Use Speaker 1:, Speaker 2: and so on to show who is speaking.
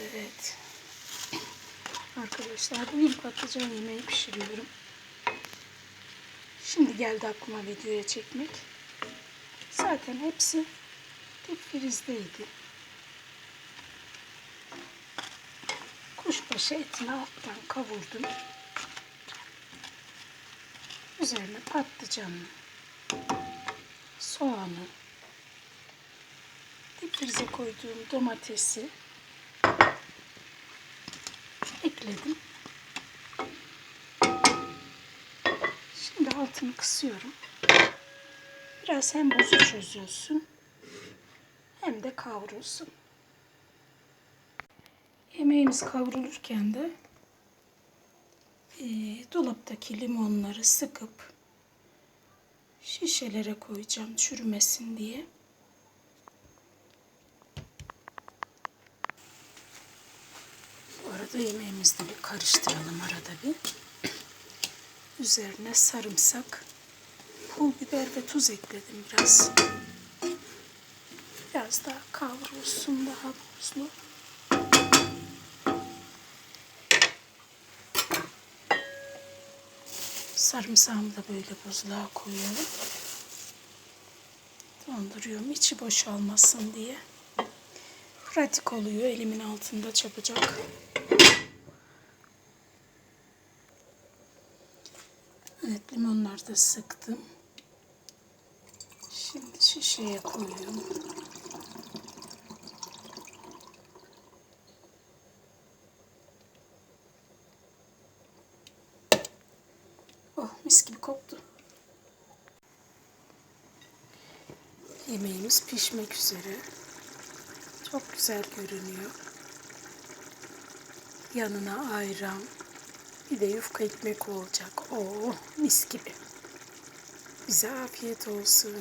Speaker 1: Evet. Arkadaşlar bugün patlıcan yemeği pişiriyorum. Şimdi geldi aklıma videoya çekmek. Zaten hepsi dip frizdeydi. Kuşbaşı etini alttan kavurdum. Üzerine patlıcanı, soğanı, dip koyduğum domatesi ekledim. Şimdi altını kısıyorum. Biraz hem buzu çözülsün hem de kavrulsun. Yemeğimiz kavrulurken de e, dolaptaki limonları sıkıp şişelere koyacağım çürümesin diye. Arada yemeğimizi bir karıştıralım arada bir. Üzerine sarımsak, pul biber ve tuz ekledim biraz. Biraz daha kavrulsun daha buzlu. Sarımsağımı da böyle buzluğa koyuyorum. Donduruyorum içi boşalmasın diye. Pratik oluyor elimin altında çabucak. Evet limonları da sıktım. Şimdi şişeye koyuyorum. Oh mis gibi koktu. Yemeğimiz pişmek üzere. Çok güzel görünüyor. Yanına ayran, bir de yufka ekmek olacak. Oo mis gibi. Bize afiyet olsun.